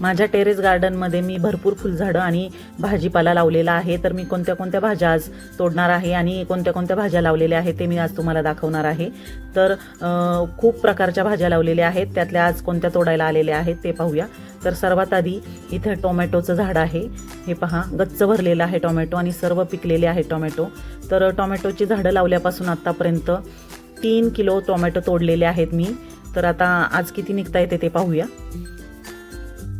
माझ्या टेरेस गार्डनमध्ये मी भरपूर फुलझाडं आणि भाजीपाला लावलेला आहे. तर मी कोणत्या कोणत्या भाज्या आज तोडणार आहे आणि कोणत्या कोणत्या भाज्या लावलेल्या आहेत ते मी आज तुम्हाला दाखवणार आहे. तर खूप प्रकारच्या भाज्या लावलेल्या आहेत. त्यातल्या आज कोणत्या तोडायला आलेल्या आहेत ते पाहूया. तर सर्वात आधी इथं टोमॅटोचं झाड आहे. हे पहा गच्च भरलेलं आहे टोमॅटो आणि सर्व पिकलेले आहे टोमॅटो. तर टोमॅटोची झाडं लावल्यापासून आत्तापर्यंत तीन किलो टोमॅटो तोडलेले आहेत मी. तर आता आज किती निघता येते ते पाहूया.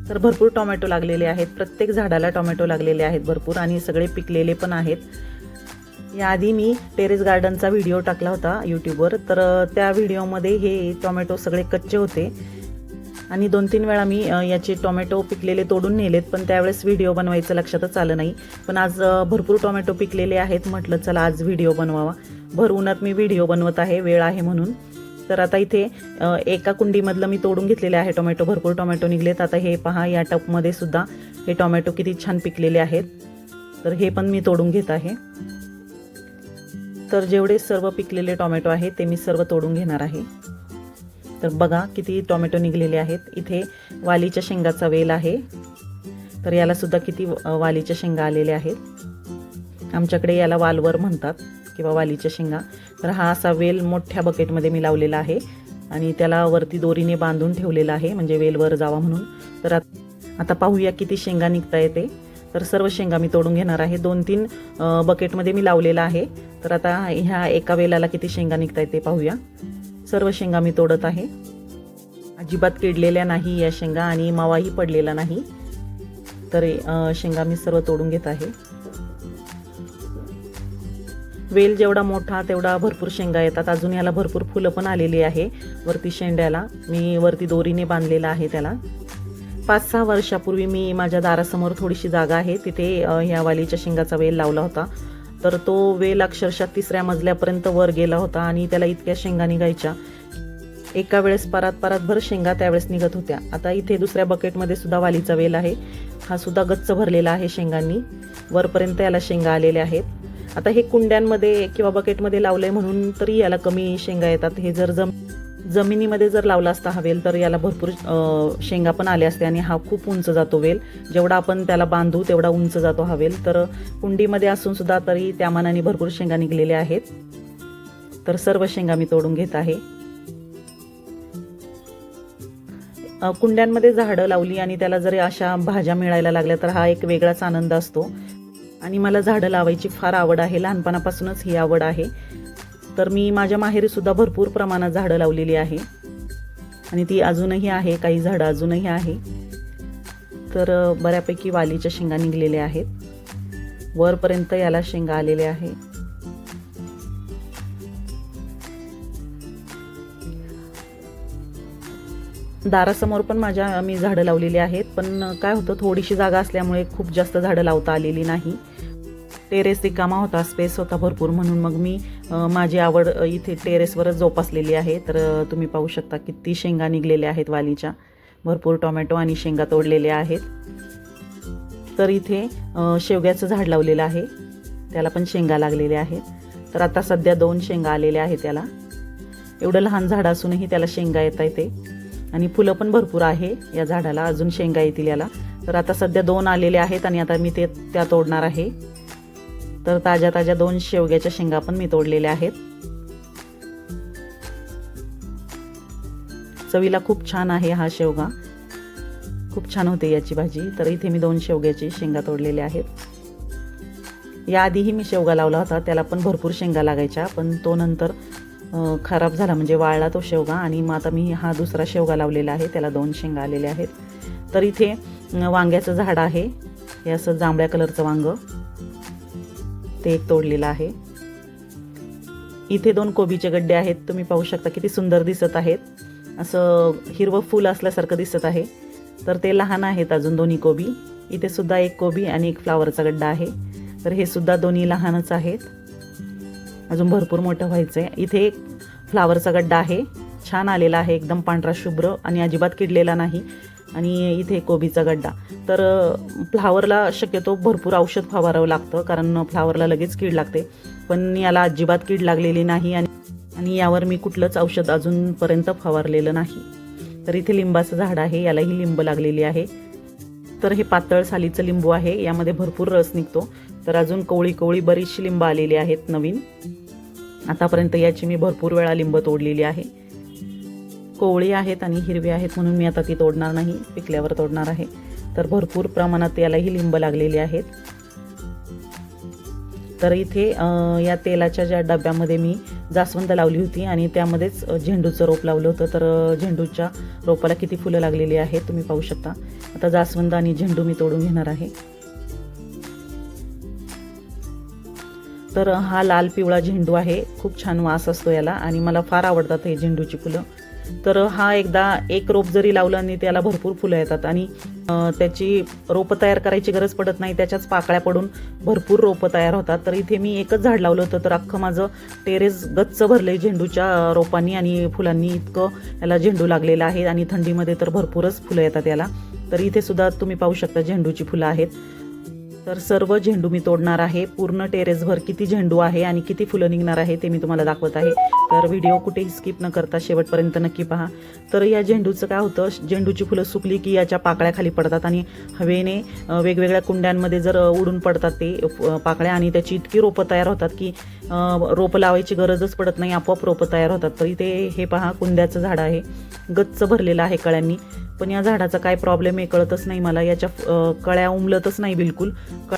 तर भरपूर टोमॅटो लागलेले आहेत. प्रत्येक झाडाला टोमॅटो लागलेले आहेत भरपूर आणि सगळे पिकलेले पण आहेत. याआधी मी टेरेस गार्डनचा व्हिडिओ टाकला होता यूट्यूबवर. तर त्या व्हिडिओमध्ये हे टोमॅटो सगळे कच्चे होते. आणि दोन तीन वेळा मी याचे टोमॅटो पिकलेले तोडून नेलेत पण त्यावेळेस व्हिडिओ बनवायचं लक्षातच आलं नाही. पण आज भरपूर टोमॅटो पिकलेले आहेत. म्हटलं चला आज व्हिडिओ बनवावा. भर उन्हात मी व्हिडिओ बनवत आहे. वेळ आहे म्हणून. तर आता इथे एका कुंडीमधलं मी तोडून घेतलेले आहे टोमॅटो भरपूर टोमॅटो निघलेत आता हे पहा या टपमध्ये सुद्धा हे टोमॅटो किती छान पिकलेले आहेत. तर हे पण मी तोडून घेत आहे. तर जेवढे सर्व पिकलेले टोमॅटो आहेत ते मी सर्व तोडून घेणार आहे. तर बघा किती टोमॅटो निघलेले आहेत. इथे वालीच्या शेंगाचा वेल आहे. तर याला सुद्धा किती वालीच्या शेंगा आलेल्या आहेत. आमच्याकडे याला वालवर म्हणतात. किंवा वालीच्या शेंगा. तर हा असा वेल मोठ्या बकेटमध्ये मी लावलेला आहे. आणि त्याला वरती दोरीने बांधून ठेवलेला आहे म्हणजे वेलवर जावा म्हणून. तर आता पाहूया किती शेंगा निघता येते. तर सर्व शेंगा मी तोडून घेणार आहे. दोन तीन बकेटमध्ये मी लावलेला आहे. तर आता ह्या एका वेलाला किती शेंगा निघता येते पाहूया. सर्व शेंगा मी तोडत आहे. अजिबात किडलेल्या नाही या शेंगा आणि मावाही पडलेला नाही. तर शेंगा मी सर्व तोडून घेत आहे. वेल जेवढा मोठा तेवढा भरपूर शेंगा येतात. अजून याला भरपूर फुलं पण आलेली आहे वरती शेंड्याला. मी वरती दोरीने बांधलेला आहे त्याला. पाच सहा वर्षापूर्वी मी माझ्या दारासमोर थोडीशी जागा आहे. तिथे ह्या वालीच्या शेंगाचा वेल लावला होता. तर तो वेल अक्षरशः तिसऱ्या मजल्यापर्यंत वर गेला होता आणि त्याला इतक्या शेंगा निघायच्या. एका वेळेस परात परातभर शेंगा त्यावेळेस निघत होत्या. आता इथे दुसऱ्या बकेटमध्ये सुद्धा वालीचा वेल आहे. हा सुद्धा गच्च भरलेला आहे शेंगांनी. वरपर्यंत याला शेंगा आलेल्या आहेत. आता हे कुंड्यांमध्ये किंवा बकेटमध्ये लावलंय म्हणून तरी याला कमी शेंगा येतात. हे जर जम जमिनीमध्ये जर लावला असता हा वेल तर याला भरपूर शेंगा पण आल्या असते आणि हा खूप उंच जातो वेल. जेवढा आपण त्याला बांधू तेवढा उंच जातो हा वेल. तर कुंडीमध्ये असून सुद्धा तरी त्या मानाने भरपूर शेंगा निघलेल्या आहेत. तर सर्व शेंगा मी तोडून घेत आहे. कुंड्यांमध्ये झाडं लावली आणि त्याला जर अशा भाज्या मिळायला लागल्या तर हा एक वेगळाच आनंद असतो. आणि मला झाडं लावायची फार आवड आहे. लहानपणापासूनच ही आवड आहे. तर मी माझ्या माहेरीसुद्धा भरपूर प्रमाणात झाडं लावलेली आहे. आणि ती अजूनही आहे काही झाडं अजूनही आहे. तर बऱ्यापैकी वालीच्या शेंगा निघलेल्या आहेत. वरपर्यंत याला शेंगा आलेल्या आहे दारासमोर पण माझ्या मी झाडं लावलेली आहेत. पण काय होतं थोडीशी जागा असल्यामुळे खूप जास्त झाडं लावता आलेली नाही. टेरेस रिकामा होता स्पेस होता भरपूर म्हणून. मग मी माझी आवड इथे टेरेसवरच जोपासलेली आहे. तर तुम्ही पाहू शकता किती शेंगा निघलेल्या आहेत वालीच्या. भरपूर टोमॅटो आणि शेंगा तोडलेल्या आहेत. तर इथे शेवग्याचं झाड लावलेलं आहे. त्याला पण शेंगा लागलेल्या आहेत. तर आता सध्या दोन शेंगा आलेल्या आहेत त्याला. एवढं लहान झाड असूनही त्याला शेंगा येता येते. आणि फुलं पण भरपूर आहे या झाडाला. अजून शेंगा येतील याला. तर आता सध्या दोन आलेले आहेत आणि आता मी ते त्या तोडणार आहे. तर ताज्या ताज्या दोन शेवग्याच्या शेंगा पण मी तोडलेल्या आहेत. चवीला खूप छान आहे हा शेवगा. खूप छान होते याची भाजी. तर इथे मी दोन शेवग्याची शेंगा तोडलेल्या आहेत. याआधीही मी शेवगा लावला होता. त्याला पण भरपूर शेंगा लागायच्या. पण तो नंतर खराब झाला. म्हणजे वाळला तो शेवगा आणि मग आता मी हा दुसरा शेवगा लावलेला आहे. त्याला दोन शेंगा आलेल्या आहेत. तर इथे वांग्याचं झाड आहे. हे असं जांभळ्या कलरचं वांग. ते एक तोडलेलं आहे. इथे दोन कोबीचे गड्डे आहेत. तुम्ही पाहू शकता किती सुंदर दिसत आहेत. असं हिरवं फूल असल्यासारखं दिसत आहे. तर ते लहान आहेत अजून दोन्ही कोबी. इथे सुद्धा एक कोबी आणि एक फ्लावरचा गड्डा आहे. तर हे सुद्धा दोन्ही लहानच आहेत. अजून भरपूर मोठं व्हायचं आहे इथे एक फ्लावरचा गड्डा आहे. छान आलेला आहे. एकदम पांढरा शुभ्र आणि अजिबात किडलेला नाही. आणि इथे कोबीचा गड्डा. तर फ्लावरला शक्यतो भरपूर औषध फवारावं लागतं कारण फ्लावरला लगेच कीड लागते. पण याला अजिबात कीड लागलेली नाही आणि आणि यावर मी कुठलंच औषध अजूनपर्यंत फवारलेलं नाही. तर इथे लिंबाचं झाड आहे यालाही लिंब लागलेली आहे. तर हे पातळ सालीचं लिंबू आहे यामध्ये भरपूर रस निघतो. तर अजून कोवळी कोवळी बरीचशी लिंब आलेली आहेत नवीन. आतापर्यंत याची मी भरपूर वेळा लिंब तोडलेली आहे. कोवळी आहेत आणि हिरवी आहेत म्हणून मी आता ती तोडणार नाही पिकल्यावर तोडणार आहे. तर भरपूर प्रमाणात यालाही लिंब लागलेली आहेत. तर इथे या तेलाच्या ज्या डब्यामध्ये मी जास्वंद लावली होती आणि त्यामध्येच झेंडूचं रोप लावलं होतं. तर झेंडूच्या रोपाला किती फुलं लागलेली आहेत तुम्ही पाहू शकता. आता जास्वंद आणि झेंडू मी तोडून घेणार आहे. तर हा लाल पिवळा झेंडू आहे. खूप छान वास असतो याला आणि मला फार आवडतात हे झेंडूची फुलं. तर हा एकदा एक रोप जरी लावलं आणि त्याला भरपूर फुलं येतात आणि त्याची रोपं तयार करायची गरज पडत नाही त्याच्याच पाकळ्या पडून भरपूर रोपं तयार होतात. तर इथे मी एकच झाड लावलं होतं तर अख्खं माझं टेरेस गच्च भरले झेंडूच्या रोपांनी आणि फुलांनी इतकं याला झेंडू लागलेला आहे आणि थंडीमध्ये तर भरपूरच फुलं येतात याला. तर इथे सुद्धा तुम्ही पाहू शकता झेंडूची फुलं आहेत. तर सर्व झेंडू मी तोडणार आहे. पूर्ण टेरेसभर किती झेंडू आहे आणि किती फुलं निघणार आहे ते मी तुम्हाला दाखवत आहे. तर व्हिडिओ कुठेही स्किप न करता शेवटपर्यंत नक्की पहा. तर या झेंडूचं काय होतं? झेंडूची फुलं सुकली की याच्या पाकळ्या खाली पडतात आणि हवेने वेगवेगळ्या कुंड्यांमध्ये जर उडून पडतात ते पाकळ्या आणि त्याची इतकी रोपं तयार होतात की रोपं लावायची गरजच पडत नाही. आपोआप रोपं तयार होतात. तर इथे हे पहा कुंद्याचं झाड आहे. गच्च भरलेलं आहे कळ्यांनी. पण या झाडाचा काय प्रॉब्लेम आहे कळतच नाही मला. याच्या कळ्या उमलतच नाही बिलकुल. क-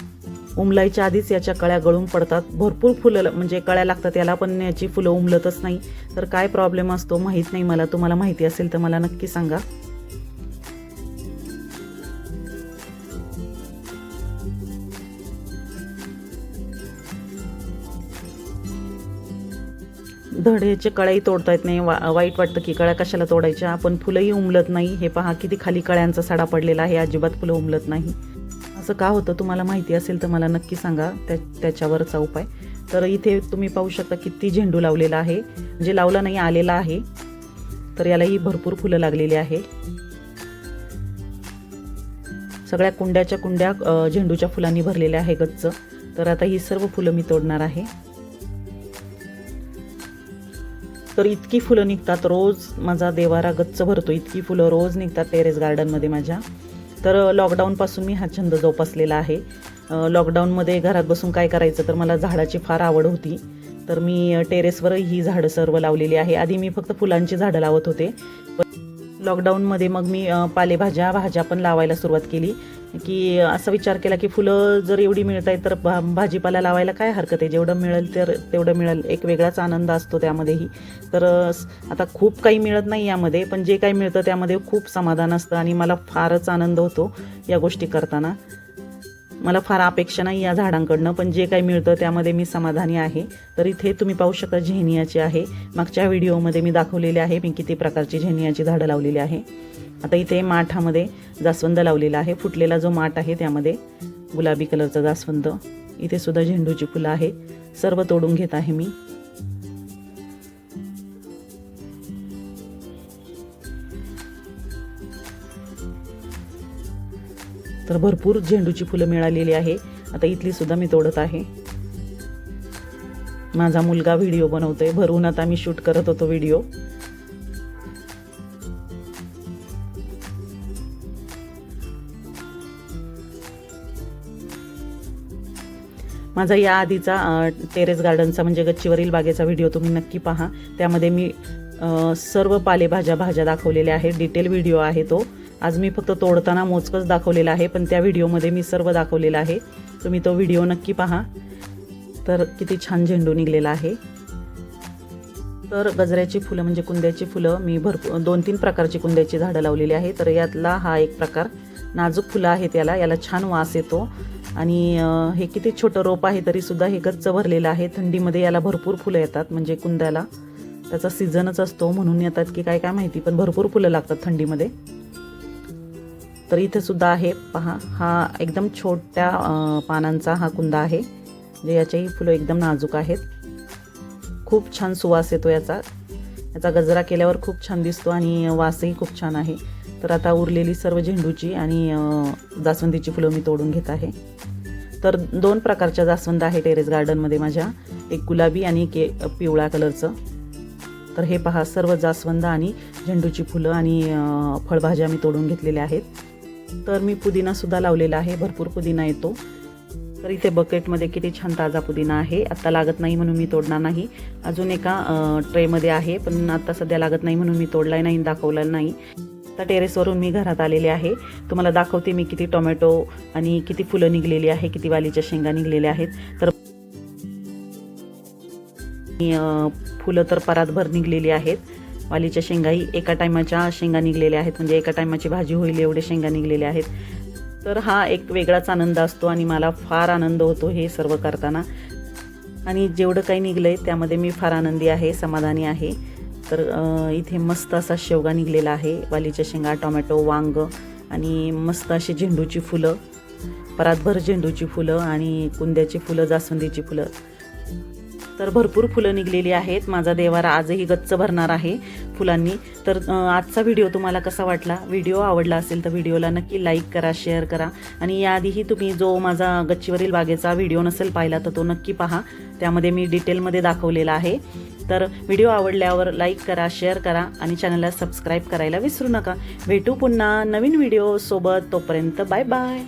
उमलायच्या आधीच याच्या कळ्या गळून पडतात. भरपूर फुलं म्हणजे कळ्या लागतात याला पण याची फुलं उमलतच नाही. तर काय प्रॉब्लेम असतो माहीत नाही मला. तुम्हाला माहिती असेल तर मला नक्की सांगा. धड्याचे कळाई तोडता येत नाही. वा वाईट वाटतं की कळ्या कशाला तोडायच्या? पण फुलंही उमलत नाही. हे पहा किती खाली कळ्यांचा सडा पडलेला आहे. अजिबात फुलं उमलत नाही. असं का होतं? तुम्हाला माहिती असेल तर मला नक्की सांगा. त्या त्याच्यावरचा उपाय. तर इथे तुम्ही पाहू शकता किती झेंडू लावलेला आहे. म्हणजे लावला नाही आलेला आहे. तर यालाही भरपूर फुलं लागलेली आहे. सगळ्या कुंड्याच्या कुंड्या झेंडूच्या फुलांनी भरलेल्या आहे गच्च. तर आता ही सर्व फुलं मी तोडणार आहे. तर इतकी फुलं निघतात रोज माझा देवारा गच्च भरतो इतकी फुलं रोज निघतात टेरेस गार्डनमध्ये माझ्या. तर लॉकडाऊनपासून मी हा छंद जोपासलेला आहे. लॉकडाऊनमध्ये घरात बसून काय करायचं तर मला झाडाची फार आवड होती. तर मी टेरेसवर ही झाडं सर्व लावलेली आहे. आधी मी फक्त फुलांची झाडं लावत होते. लॉकडाऊनमध्ये मग मी पालेभाज्या भाज्या पण लावायला सुरुवात केली. की असा विचार केला की फुलं जर एवढी मिळत आहेत तर भा भाजीपाला लावायला काय हरकत आहे? जेवढं मिळेल तर तेवढं मिळेल. एक वेगळाच आनंद असतो त्यामध्येही. तर आता खूप काही मिळत नाही यामध्ये पण जे काही मिळतं त्यामध्ये खूप समाधान असतं आणि मला फारच आनंद होतो या गोष्टी करताना. मला फार अपेक्षा नाही या झाडांकडनं पण जे काही मिळतं त्यामध्ये मी समाधानी आहे. तर इथे तुम्ही पाहू शकता झेनियाची आहे. मागच्या व्हिडिओमध्ये मी दाखवलेले आहे मी किती प्रकारची झेनियाची झाडं लावलेली आहे. आता इथे माठामध्ये जास्वंद लावलेला आहे. फुटलेला जो माठ आहे त्यामध्ये गुलाबी कलरचा जास्वंद. इथे सुद्धा झेंडूची फुलं आहे सर्व तोडून घेत आहे मी. तर भरपूर झेंडूची फुलं मिळालेली आहे. आता इथली सुद्धा मी तोडत आहे. माझा मुलगा व्हिडिओ बनवतोय. भरून आता मी शूट करत होतो व्हिडिओ. माझा या आधीचा टेरेस गार्डनचा म्हणजे गच्चीवरील बागेचा व्हिडिओ तुम्ही नक्की पहा. त्यामध्ये मी सर्व पालेभाज्या भाज्या दाखवलेल्या आहेत. डिटेल व्हिडिओ आहे तो. आज मी फक्त तोडताना मोजकंच दाखवलेलं आहे पण त्या व्हिडिओमध्ये मी सर्व दाखवलेलं आहे. तुम्ही तो व्हिडिओ नक्की पहा. तर किती छान झेंडू निघलेला आहे. तर गजऱ्याची फुलं म्हणजे कुंद्याची फुलं मी भरपूर दोन तीन प्रकारची कुंद्याची झाडं लावलेली आहे. तर यातला हा एक प्रकार नाजूक फुलं आहेत याला याला छान वास येतो. आणि हे किती छोटं रोप आहे तरीसुद्धा हे गच्च भरलेलं आहे. थंडीमध्ये याला भरपूर फुलं येतात म्हणजे कुंद्याला त्याचा सीझनच असतो म्हणून येतात की काय काय माहिती पण भरपूर फुलं लागतात थंडीमध्ये. तर इथे सुद्धा आहे. पहा हा एकदम छोट्या पानांचा हा कुंदा आहे म्हणजे याचेही फुलं एकदम नाजूक आहेत. खूप छान सुवास येतो याचा. याचा गजरा केल्यावर खूप छान दिसतो आणि वासही खूप छान आहे. तर आता उरलेली सर्व झेंडूची आणि जास्वंदीची फुलं मी तोडून घेत आहे. तर दोन प्रकारच्या जास्वंद आहे टेरेस गार्डनमध्ये माझ्या. एक गुलाबी आणि के पिवळ्या कलरचं. तर हे पहा सर्व जास्वंद आणि झेंडूची फुलं आणि फळभाज्या मी तोडून घेतलेल्या आहेत. तर मी पुदिनासुद्धा लावलेला आहे. भरपूर पुदिना येतो. तर इथे बकेटमध्ये किती छान ताजा पुदिना आहे. आत्ता लागत नाही म्हणून मी तोडणार नाही. अजून एका ट्रेमध्ये आहे. पण आता सध्या लागत नाही म्हणून मी तोडलाय नाही दाखवला नाही. आता टेरेसवरून मी घरात आलेले आहे. तुम्हाला दाखवते मी किती टोमॅटो आणि किती फुलं निघलेली आहे. किती वालीच्या शेंगा निघलेल्या आहेत. तर फुलं तर परातभर निघलेली आहेत. वालीच्या शेंगाही एका टायमाच्या शेंगा निघलेल्या आहेत. म्हणजे एका टायमाची भाजी होईल एवढे शेंगा निघलेल्या आहेत. तर हा एक वेगळाच आनंद असतो आणि मला फार आनंद होतो हे सर्व करताना. आणि जेवढं काही निघलं आहे त्यामध्ये मी फार आनंदी आहे समाधानी आहे. तर इथे मस्त असा शेवगा निघलेला आहे वालीच्या शेंगा टोमॅटो वांग आणि मस्त अशी झेंडूची फुलं. परातभर झेंडूची फुलं आणि कुंद्याची फुलं जास्वंदीची फुलं. तर भरपूर फुलं निघलेली आहेत. माझा देवारा आजही गच्च भरणार आहे फुलांनी. तर आजचा व्हिडिओ तुम्हाला कसा वाटला? व्हिडिओ आवडला असेल तर व्हिडिओला नक्की लाईक करा शेअर करा. आणि याआधीही तुम्ही जो माझा गच्चीवरील बागेचा व्हिडिओ नसेल पाहिला तर तो नक्की पहा. त्यामध्ये मी डिटेलमध्ये दाखवलेला आहे. तर व्हिडिओ आवडल्यावर लाईक करा शेअर करा आणि चॅनलला सबस्क्राईब करायला विसरू नका. भेटू पुन्हा नवीन व्हिडिओसोबत तोपर्यंत बाय बाय